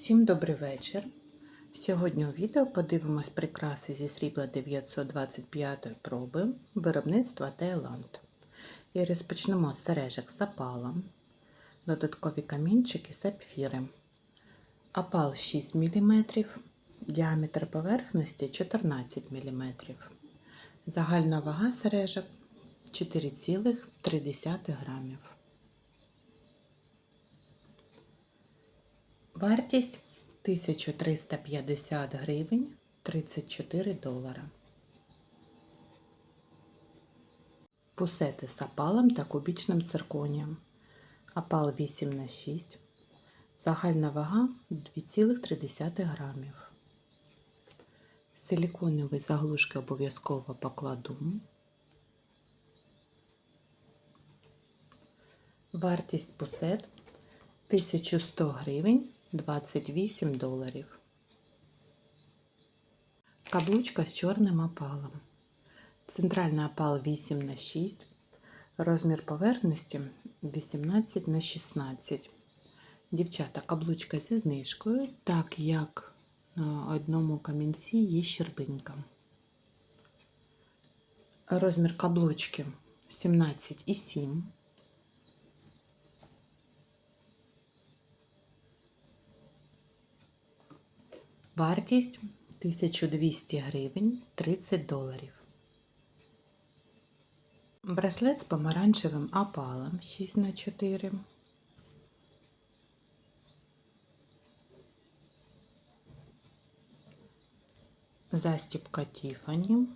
Всім добрий вечір. Сьогодні у відео подивимось прикраси зі срібла 925 проби виробництва Таїланд. І розпочнемо з сережок з опалом, додаткові камінчики сапфіри. Опал 6 мм, діаметр поверхності 14 мм. Загальна вага сережок 4,3 грамів. Вартість 1350 гривень 34 долара. Пусети з опалом та кубічним цирконієм. Опал 8 на 6. Загальна вага 2,3 грамів. Силіконові заглушки обов'язково покладу. Вартість пусет 1100 гривень 28 доларів. Каблучка з чорним опалом. Центральний опал 8 на 6. Розмір поверхності 18 на 16. Дівчата, каблучка зі знижкою, так як на одному камінці є щербинка. Розмір каблучки 17,7. Вартість 1200 гривень 30 доларів. Браслет з помаранчевим опалом 6 на 4. Застібка Тіфані.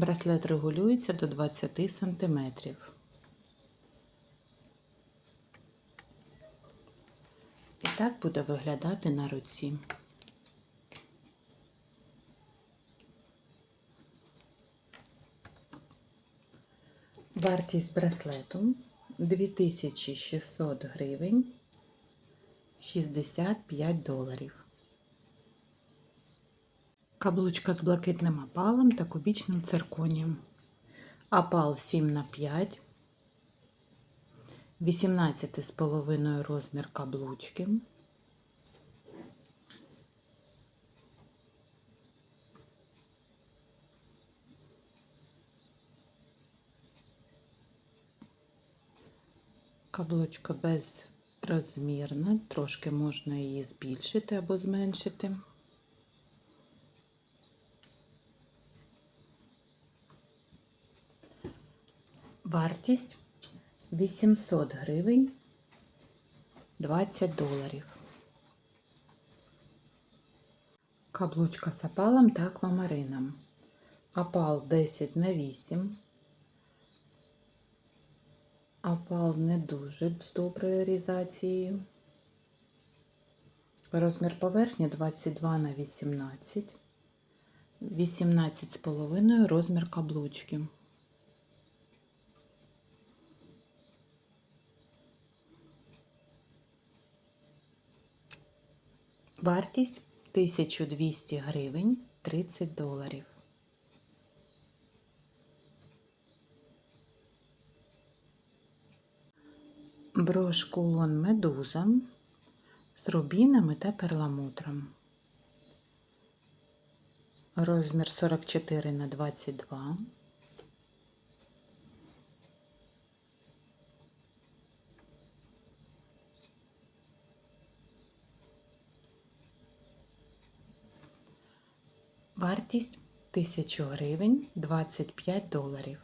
Браслет регулюється до 20 см. І так буде виглядати на руці. Вартість браслету 2600 гривень 65 доларів. Каблучка з блакитним опалом та кубічним цирконієм. Опал 7 на 5 18,5 розмір каблучки. Каблучка безрозмірна, трошки можна її збільшити або зменшити. Вартість 800 гривень 20 доларів. Каблучка з опалом та аквамарином. Опал 10 на 8. Опал не дуже з доброю різацією. Розмір поверхні 22 на 18. 18,5 розмір каблучки. Вартість 1200 гривень 30 доларів. Брош кулон медуза з рубінами та перламутром. Розмір 44 на 22. Вартість 1000 гривень 25 доларів.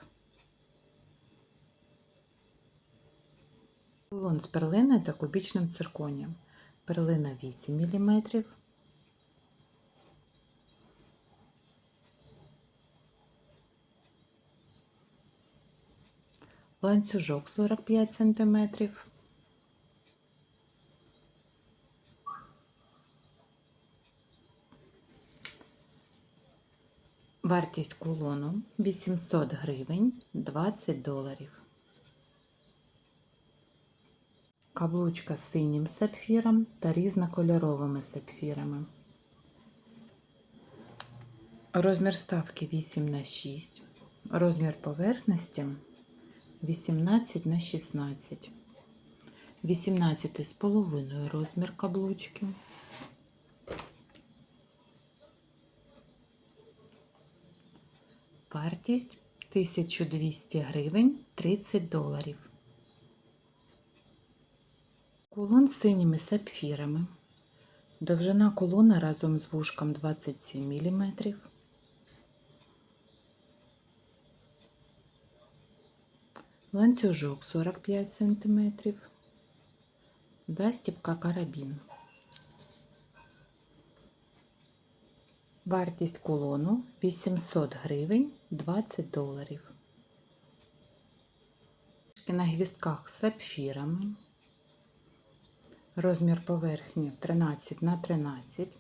Кулон з перлиною та кубічним цирконієм. Перлина 8 мм. Ланцюжок 45 см. Вартість кулону 800 гривень 20 доларів. Каблучка з синім сапфіром та різнокольоровими сапфірами. Розмір ставки 8 на 6. Розмір поверхності 18 на 16. 18 з половиною розмір каблучки. Вартість 1200 гривень 30 доларів. Кулон з синіми сапфірами. Довжина колона разом з вушком 27 мм. Ланцюжок 45 см. Застібка карабін. Вартість кулону 800 гривень 20 доларів. На гвістках з сапфірами. Розмір поверхні 13 на 13.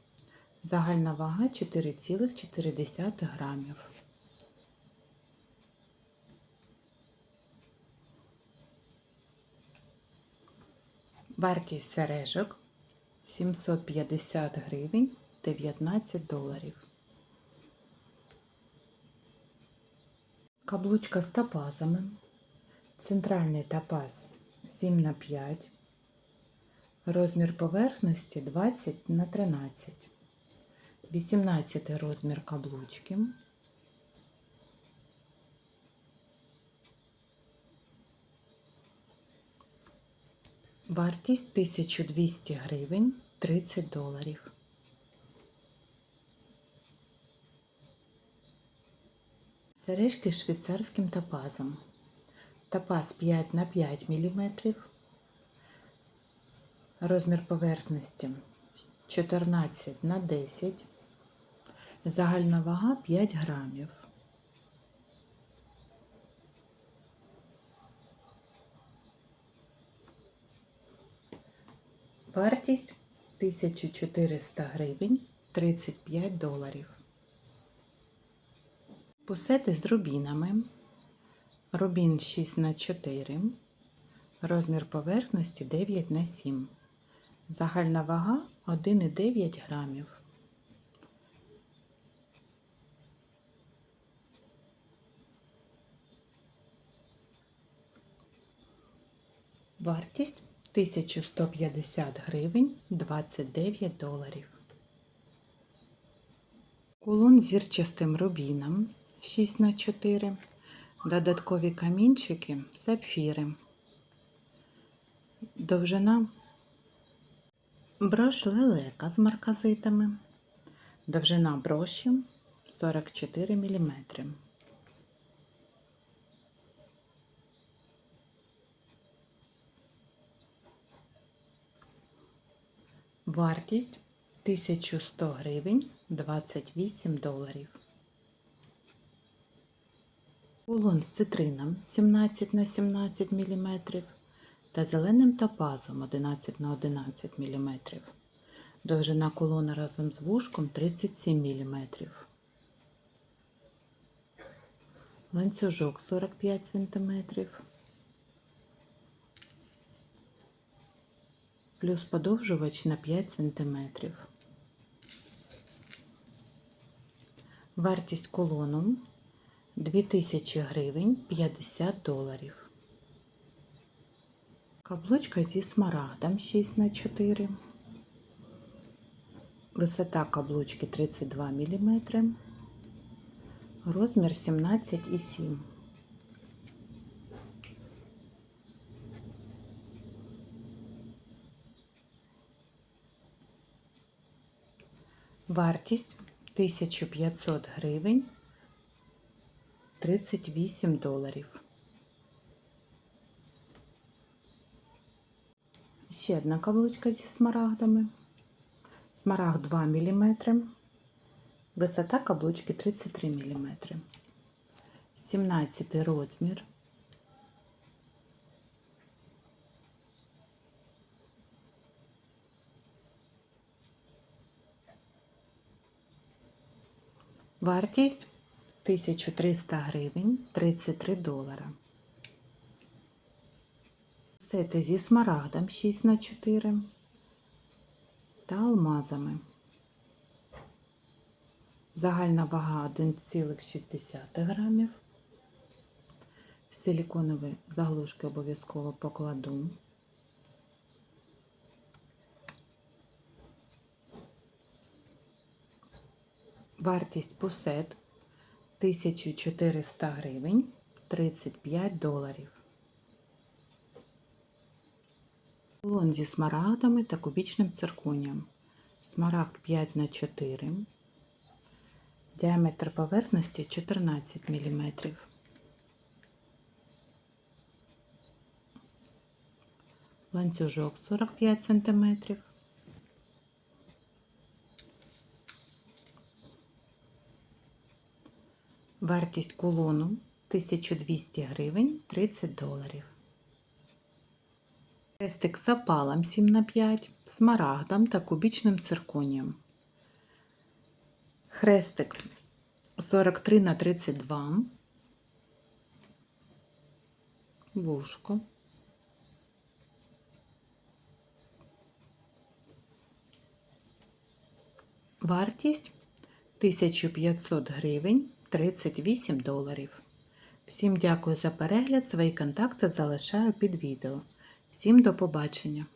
Загальна вага 4,4 грамів. Вартість сережок 750 гривень 19 доларів. Каблучка з топазами. Центральний топаз 7 на 5. Розмір поверхності 20 на 13. 18 розмір каблучки. Вартість 1200 гривень 30 доларів. Сережки з швейцарським топазом. Топаз 5 на 5 мм. Розмір поверхності 14 на 10. Загальна вага 5 грамів. Вартість 1400 гривень 35 доларів. Пусети з рубінами. Рубін 6 на 4. Розмір поверхності 9 на 7. Загальна вага 1,9 грамів. Вартість 1150 гривень 29 доларів. Кулон зірчастим рубіном 6 на 4. Додаткові камінчики сапфіри. Довжина брош лелека з марказитами. Довжина броші 44 мм. Вартість 1100 гривень 28 доларів. Кулон з цитрином 17 на 17 мм та зеленим топазом 11 на 11 мм. Довжина кулона разом з вушком 37 мм. Ланцюжок 45 см. Плюс подовжувач на 5 см. Вартість кулону 2000 гривень 50 доларів. Каблучка зі смарагдом 6 на 4. Висота каблучки 32 мм. Розмір 17,7. Вартість 1500 гривень 38 доларів. Ще одна каблучка зі смарагдами. Смарагд 2 мм. Висота каблучки 33 мм. 17 розмір. Вартість 1300 гривень 33 долара. Сети зі смарагдом 6 на 4 та алмазами. Загальна вага 1,6 грамів. Силіконові заглушки обов'язково покладу. Вартість пусет 1400 гривень 35 доларів. Кулон зі смарагдами та кубічним цирконієм. Смарагд 5 на 4 Діаметр поверхності 14 мм. Ланцюжок 45 см. Вартість кулону 1200 гривень 30 доларів. Хрестик з опалом 7 на 5 смарагдом та кубічним цирконієм. Хрестик 43 на 32 вушко. Вартість 1500 гривень 38 доларів. Всім дякую за перегляд. Свої контакти залишаю під відео. Всім до побачення!